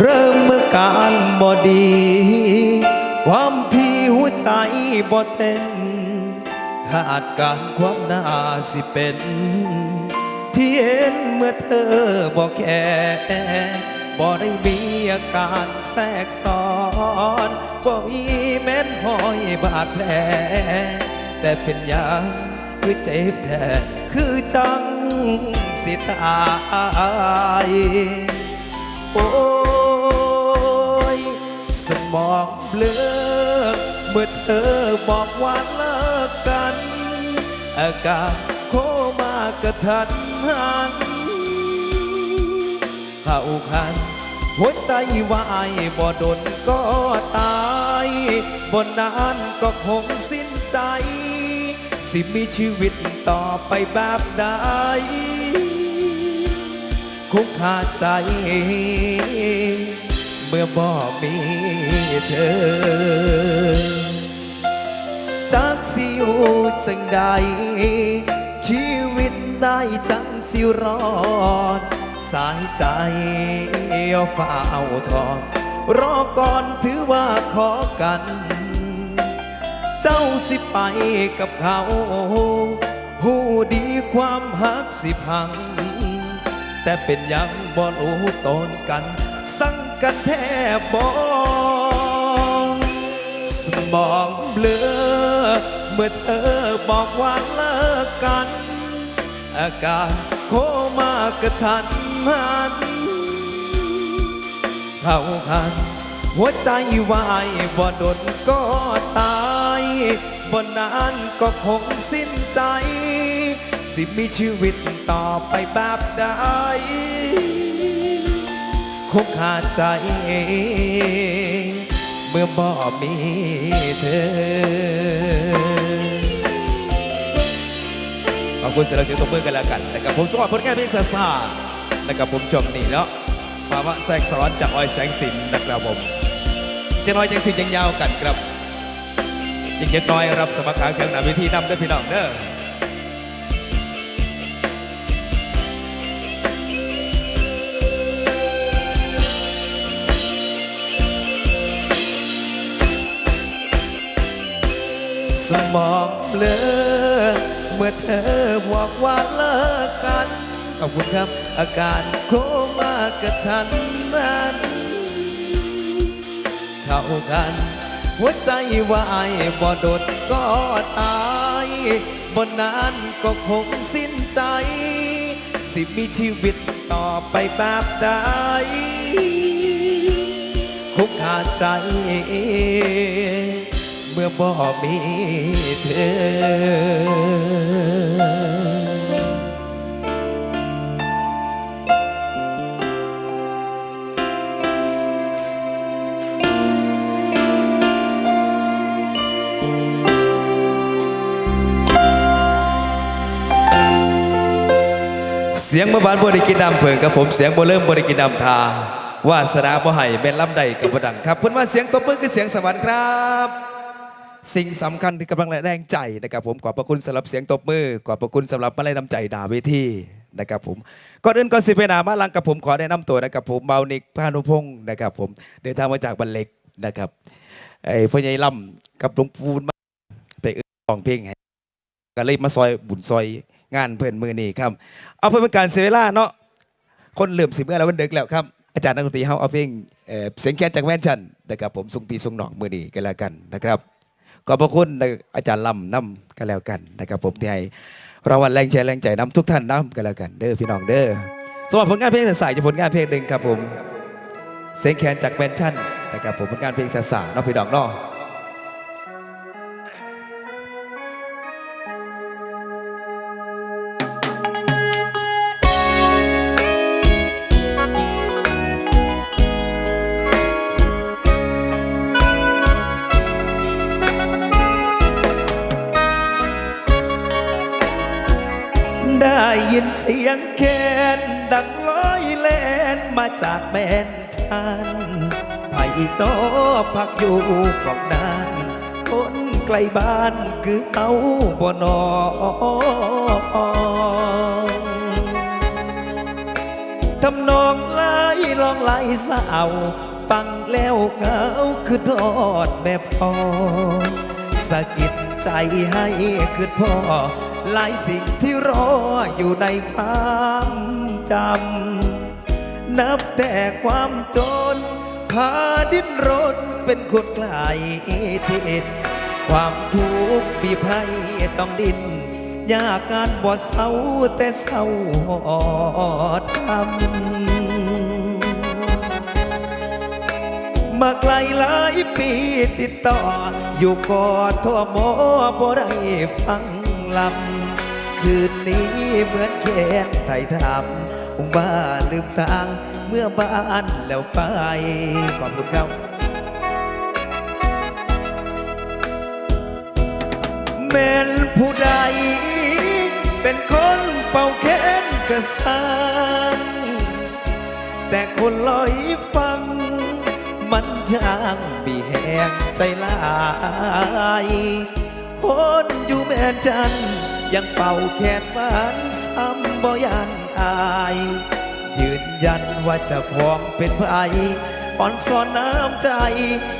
เริ่มเมื่อการบอดี ความที่หัวใจบ่เต้นขาดการความน่าสิเป็น ที่เห็นเมื่อเธอบอกแค่บ่ได้มีอาการแทรกซ้อนบ่มีแม้นหอยบาดแผลแต่เป็นอย่างคือเจ็บแท้คือจังสิตายโอ้ เบลอเมื่อเธอบอกว่าเลิกกัน อาการโคมากระทันหันเข้าคัน หัวใจวายบ่ดนก็ตายบ่นานก็คงสิ้นใจ สิมีชีวิตต่อไปแบบใดคงขาดใจ เมื่อบ่มีเธอ จากสิอยู่จังใด ชีวิตได้จังสิรอด สายใจเอาฝ้าเอาทองรอก่อนถือว่าขอกัน เจ้าสิไปกับเขาหูดีความหักสิพัง แต่เป็นยังบ่รู้ตนกัน สัง กันแทบบอสมองเบลอ เมื่อเธอบอกว่าเลิกกัน อาการโคมากระทันหันเข้าหัน หัวใจวายบ่ดนก็ตายบ่นานก็คงสิ้นใจ สิมีชีวิตต่อไปแบบใด คงขาดใจ เมื่อบ่มีเธอ ขอบคุณสำหรับเสียงตบมือกันแล้วกันนะครับผมสวัสดีผลงานเพลงซาซานะครับผมจบนี่เนาะภาวะแทรกซ้อนจากออยแสงสินนะครับผมจะน้อยยังสินยังยาวกันครับจิงเย็ดน้อยรับสมัครขาเครื่องหนาเวิธีนำด้วยพี่น้องเด้อ สมองเบลอเมื่อเธอบอกว่าเลิกกัน ขอบคุณครับ อาการโคม่ากระทันหันเข้ากัน หัวใจวายบ่ดดก็ตายบ่นานก็คงสิ้นใจ สิมีชีวิตต่อไปแบบใดคงขาดใจ เมื่อบ่มีเธอเสียงเมื่อวานบริกินดำเผิงกับผมเสียงบเริ่มบริกินดำทาวาสนาบ่ให้เป็นลำใดกับบดังครับเพิ่นว่าเสียงตบมือคือเสียงสวรรค์ครับ สิ่งสำคัญที่กำลังแรงใจนะครับผมขอบพระคุณสำหรับเสียงตบมือขอบพระคุณสำหรับมาลัยน้ำใจดาเวทีนะครับผมก่อนอื่นก่อนสิไปหนามาลังกับผมขอแนะนำตัวนะครับผมเบานิกพานุพงศ์นะครับผมเดินทางมาจากบันเล็กนะครับไอ้พ่อใหญ่ลำกับหลวงปู่มาไปเอื้องเพลงให้ก็เลยมาซอยบุญซอยงานเพื่อนมือนี่ครับ เอาเพื่อเป็นการเสียเวลาเนาะคนเหลื่อมสิเมื่อแล้ววันเดึกแล้วครับอาจารย์นักดนตรีเฮาเอาเพลงเสียงแคนจากแว่นชันนะครับผมส่งปีส่งหนองมือนี้กันแล้วกันนะครับ ขอบพระคุณอาจารย์ลำน้ำกันแล้วกันนะครับผมที่ให้รางวัลแรงใจแรงใจน้ำทุกท่านน้ำกันแล้วกันเด้อพี่น้องเด้อสำหรับผลงานเพลงสายจะผลงานเพลงหนึ่งครับผมเสียงแคนจากแมนชั่นนะครับผมผลงานเพลงสาสาเนาะพี่น้องเนาะ สียงแคนดังลอยแลนมาจากแม่นชันไผ่โตพักอยู่กอกนานคนไกลบ้านคือเอาบ่นอทำนองไหลลองไหลสาวฟังแล้วเหงาคือทอดแม่พอสะกิดใจให้คือพ่อ หลายสิ่งที่รออยู่ในความจำ นับแต่ความจนพาดิ้นรนเป็นคนไกลทินความทุกข์บีบให้ต้องดิ้นยากงานบ่เศร้าแต่เศร้าหอดทำมาไกลหลายปีติดต่อ อยู่กอดทั่วหมอบ่ได้ฟัง ลำคืนนี้เหมือนแค้นไทยทำองบ้าลืมทางเมื่อบ้านแล้วไปขอบคุณครับแม่นผู้ใด เป็นคนเป่าแค้นกระสังแต่คนลอยฟัง มันช่างบีแหงใจลาย คนอยู่แม่นจัน ยังเป่าแขนหวานซ้ำบ่ยันอาย ยืนยันว่าจะของเป็นไผอ่อนสอนน้ำใจ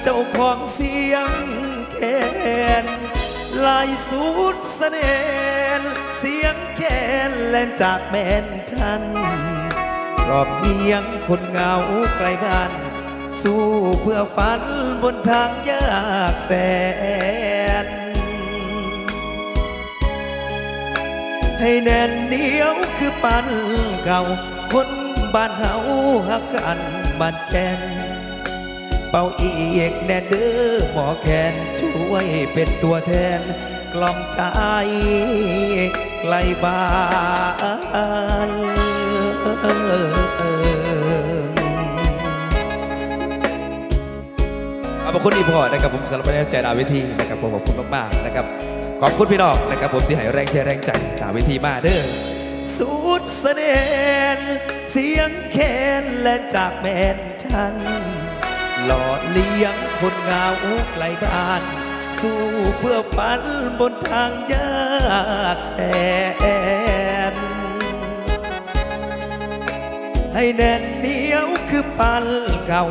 เจ้าของเสียงแคนลายสุดเสน่ห์เสียงแคนแล่นจากแม่นฉันรอบเพียงคนเหงาไกลบ้าน สู้เพื่อฝันบนทางยากแสน ให้แน่นเหนียวคือปันเก่า คนบ้านเฮาหักกันบ้านแกนเป่าอีกแน่เด้อหมอแคนช่วยเป็นตัวแทน กล่อมใจไกลบ้านขอบคุณอีพอนะครับผมสำหรับแรงใจดาวเวทีนะครับผมขอบคุณมากๆนะครับ ขอบคุณพี่น้องนะครับผมที่ให้แรงใจแรงใจดาวเวทีมาเด้อสุดเสน่ห์เสียงแคนและจากแม่นฉัน หล่อเลี้ยงคนเงาไกลบ้าน สู้เพื่อฝันบนทางยากแสน ให้แน่นเหนียวคือปันเก่า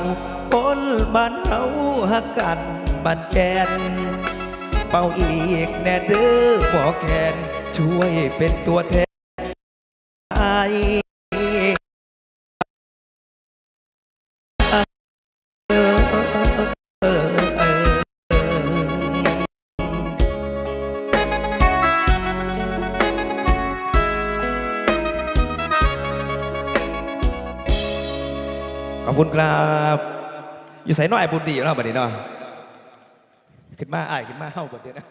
คนบ้านเฮาหักกันบ้านแกน เป่าอีกแน่เด้อบอกแคนช่วยเป็นตัวแทนไอขอบคุณครับ อยู่ใส่น้อยบุญดีแล้วบัดนี้เนาะ ขึ้นมาอายขึ้นมาเฮ้าบัดเดียวนะ